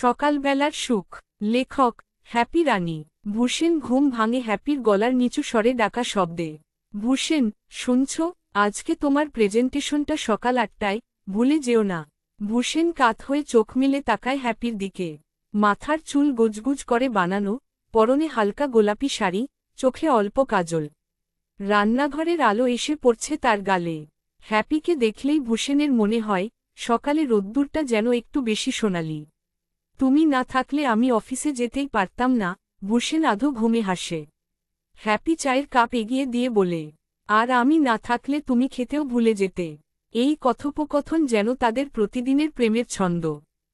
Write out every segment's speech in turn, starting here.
সকালবেলার সুখ। লেখক, হ্যাপি রানী। ভূষেন ঘুম ভাঙে হ্যাপির গলার নিচু স্বরে ডাকা শব্দে। ভূষেন শুনছ? আজকে তোমার প্রেজেন্টেশনটা সকাল আটটায়, ভুলে যেও না। ভূষেন কাত হয়ে চোখ মেলে তাকায় হ্যাপির দিকে। মাথার চুল গুজগুজ করে বানানো, পরনে হালকা গোলাপি শাড়ি, চোখে অল্প কাজল। রান্নাঘরের আলো এসে পড়ছে তার গালে। হ্যাপিকে দেখলেই ভূষেনের মনে হয়, সকালে রোদ্দুরটা যেন একটু বেশি সোনালি। তুমি না থাকলে আমি অফিসে যেতেই পারতাম না ভূষেন আধো ঘুমে হাসে। হ্যাপি চায়ের কাপ এগিয়ে দিয়ে বলে, আর আমি না থাকলে তুমি খেতেও ভুলে যেতে। এই কথোপকথন যেন তাদের প্রতিদিনের প্রেমের ছন্দ।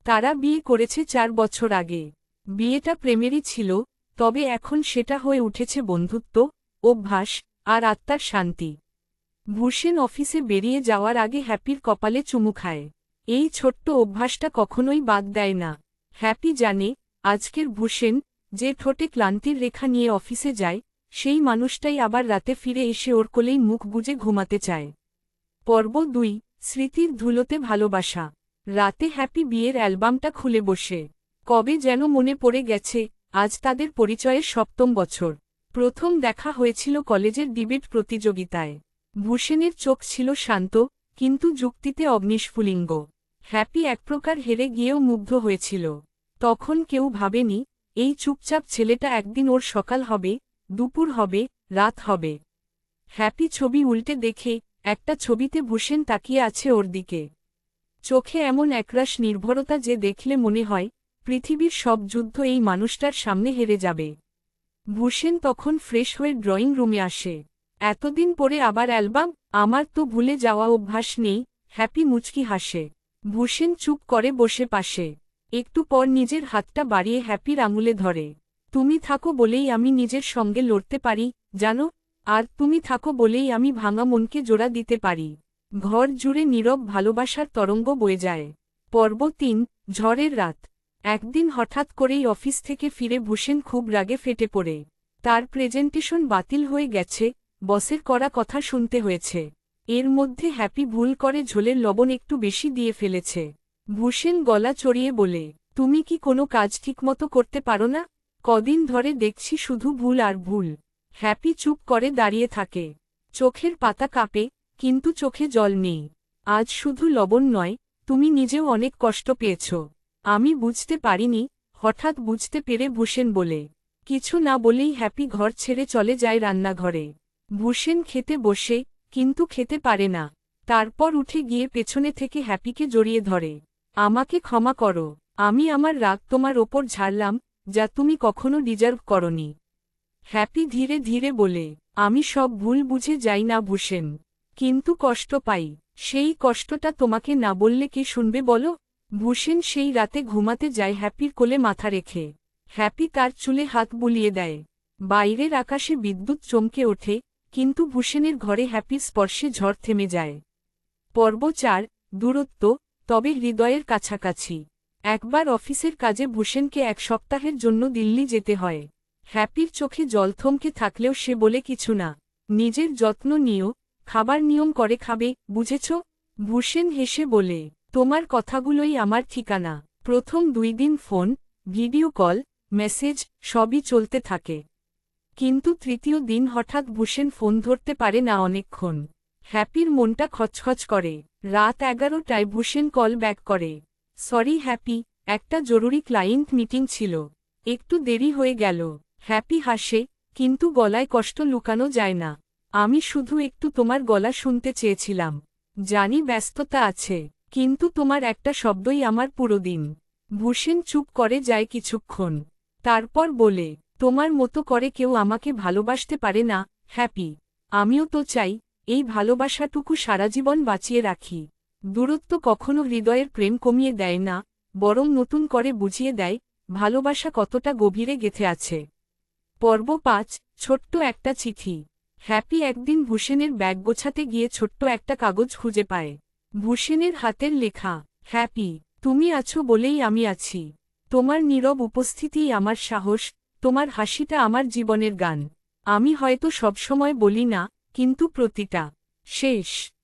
তারা বিয়ে করেছে চার বছর আগে। বিয়েটা প্রেমেরই ছিল, তবে এখন সেটা হয়ে উঠেছে বন্ধুত্ব, অভ্যাস, আর আত্মার শান্তি। ভূষেন অফিসে বেরিয়ে যাওয়ার আগে হ্যাপির কপালে চুমু খায়। এই ছোট্ট অভ্যাসটা কখনোই বাদ দেয় না। হ্যাপি জানে, আজকের ভূষেন যে ঠোঁটে ক্লান্তির রেখা নিয়ে অফিসে যায়, সেই মানুষটাই আবার রাতে ফিরে এসে ওর কোলেই মুখ বুজে ঘুমাতে চায়। পর্ব দুই, স্মৃতির ধুলোতে ভালোবাসা। রাতে হ্যাপি বিয়ের অ্যালবামটা খুলে বসে। কবে যেন মনে পড়ে গেছে, আজ তাদের পরিচয়ের সপ্তম বছর। প্রথম দেখা হয়েছিল কলেজের ডিবেট প্রতিযোগিতায়। ভূষেনের চোখ ছিল শান্ত, কিন্তু যুক্তিতে অগ্নিস্ফুলিঙ্গ। হ্যাপি এক প্রকার হেরে গিয়েও মুগ্ধ হয়েছিল। তখন কেউ ভাবেনি, এই চুপচাপ ছেলেটা একদিন ওর সকাল হবে, দুপুর হবে, রাত হবে। হ্যাপি ছবি উল্টে দেখে, একটা ছবিতে ভূষেন তাকিয়ে আছে ওর দিকে। চোখে এমন একরাশ নির্ভরতা যে দেখলে মনে হয়, পৃথিবীর সব যুদ্ধ এই মানুষটার সামনে হেরে যাবে। ভূষেন তখন ফ্রেশ হয়ে ড্রয়িং রুমে আসে। এতদিন পরে আবার অ্যালবাম, আমার তো ভুলে যাওয়া অভ্যাস নেই হ্যাপি মুচকি হাসে। ভূষেন চুপ করে বসে পাশে। একটু পর নিজের হাতটা বাড়িয়ে হ্যাপির আঙুলে ধরে। তুমি থাকো বলেই আমি নিজের সঙ্গে লড়তে পারি, জানো? আর তুমি থাকো বলেই আমি ভাঙা মনকে জোড়া দিতে পারি। ঘর জুড়ে নীরব ভালোবাসার তরঙ্গ বয়ে যায়। পর্ব তিন, ঝড়ের রাত। একদিন হঠাৎ করেই অফিস থেকে ফিরে ভূষেন খুব রাগে ফেটে পড়ে। তার প্রেজেন্টেশন বাতিল হয়ে গেছে, বসের করা কথা শুনতে হয়েছে। এর মধ্যে হ্যাপি ভুল করে ঝোলের লবণ একটু বেশি দিয়ে ফেলেছে। ভূষেন গলা চড়িয়ে বলে, তুমি কি কোনো কাজ ঠিকমতো করতে পারো না? কদিন ধরে দেখছি শুধু ভুল আর ভুল। হ্যাপি চুপ করে দাঁড়িয়ে থাকে। চোখের পাতা কাঁপে, কিন্তু চোখে জল নেই। আজ শুধু লবণ নয়, তুমি নিজেও অনেক কষ্ট পেয়েছ। আমি বুঝতে পারিনি, হঠাৎ বুঝতে পেরে ভূষেন বলে। কিছু না বলেই হ্যাপি ঘর ছেড়ে চলে যায় রান্নাঘরে। ভূষেন খেতে বসে কিন্তু খেতে পারে না। তারপর উঠে গিয়ে পেছনে থেকে হ্যাপিকে জড়িয়ে ধরে। আমাকে ক্ষমা করো। আমি আমার রাগ তোমার ওপর ঝাড়লাম, যা তুমি কখনো ডিজার্ভ করনি। হ্যাপি ধীরে ধীরে বলে, আমি সব ভুল বুঝে যাই না ভূষেন কিন্তু কষ্ট পাই। সেই কষ্টটা তোমাকে না বললে কে শুনবে বলো? ভূষেন সেই রাতে ঘুমাতে যায় হ্যাপির কোলে মাথা রেখে। হ্যাপি তার চুলে হাত বুলিয়ে দেয়। বাইরের আকাশে বিদ্যুৎ চমকে ওঠে কিন্তু ভূষেনের ঘরে হ্যাপির স্পর্শে ঝড় থেমে যায়। পর্ব চার, দূরত্ব, তবে হৃদয়ের কাছাকাছি। একবার অফিসের কাজে ভূষেনকে এক সপ্তাহের জন্য দিল্লি যেতে হয়। হ্যাপির চোখে জল থমকে থাকলেও সে বলে কিছু না। নিজের যত্ন নিও, খাবার নিয়ম করে খাবে, বুঝেছ? ভূষেন হেসে বলে, তোমার কথাগুলোই আমার ঠিকানা। প্রথম দুই দিন ফোন, ভিডিও কল, মেসেজ, সবই চলতে থাকে। কিন্তু তৃতীয় দিন হঠাৎ ভূষেন ফোন ধরতে পারে না অনেকক্ষণ। হ্যাপির মনটা খচখচ করে। রাত এগারোটায় ভূষেন কল ব্যাক করে। সরি হ্যাপি, একটা জরুরি ক্লায়েন্ট মিটিং ছিল। একটু দেরি হয়ে গেল। হ্যাপি হাসে, কিন্তু গলায় কষ্ট লুকানো যায় না। আমি শুধু একটু তোমার গলা শুনতে চেয়েছিলাম। জানি ব্যস্ততা আছে, কিন্তু তোমার একটা শব্দই আমার পুরো দিন ভূষেন চুপ করে যায় কিছুক্ষণ। তারপর বলে তোমার মতো করে কেউ আমাকে ভালোবাসতে পারে না, হ্যাপি। আমিও তো চাই, এই ভালোবাসাটুকু সারা জীবন বাঁচিয়ে রাখি। দূরত্ব কখনো হৃদয়ের প্রেম কমিয়ে দেয় না, বরং নতুন করে বুঝিয়ে দেয়, ভালোবাসা কতটা গভীরে গেথে আছে। পর্ব পাঁচ, ছোট্ট একটা চিঠি। হ্যাপি একদিন ভূষেনের ব্যাগ গোছাতে গিয়ে ছোট্ট একটা কাগজ খুঁজে পায়। ভূষেনের হাতের লেখা, হ্যাপি, তুমি আছো বলেই আমি আছি। তোমার নীরব উপস্থিতিই আমার সাহস তোমার হাসিটা আমার জীবনের গান। আমি হয়তো সবসময় বলি না কিন্তু প্রতিটা শেষ।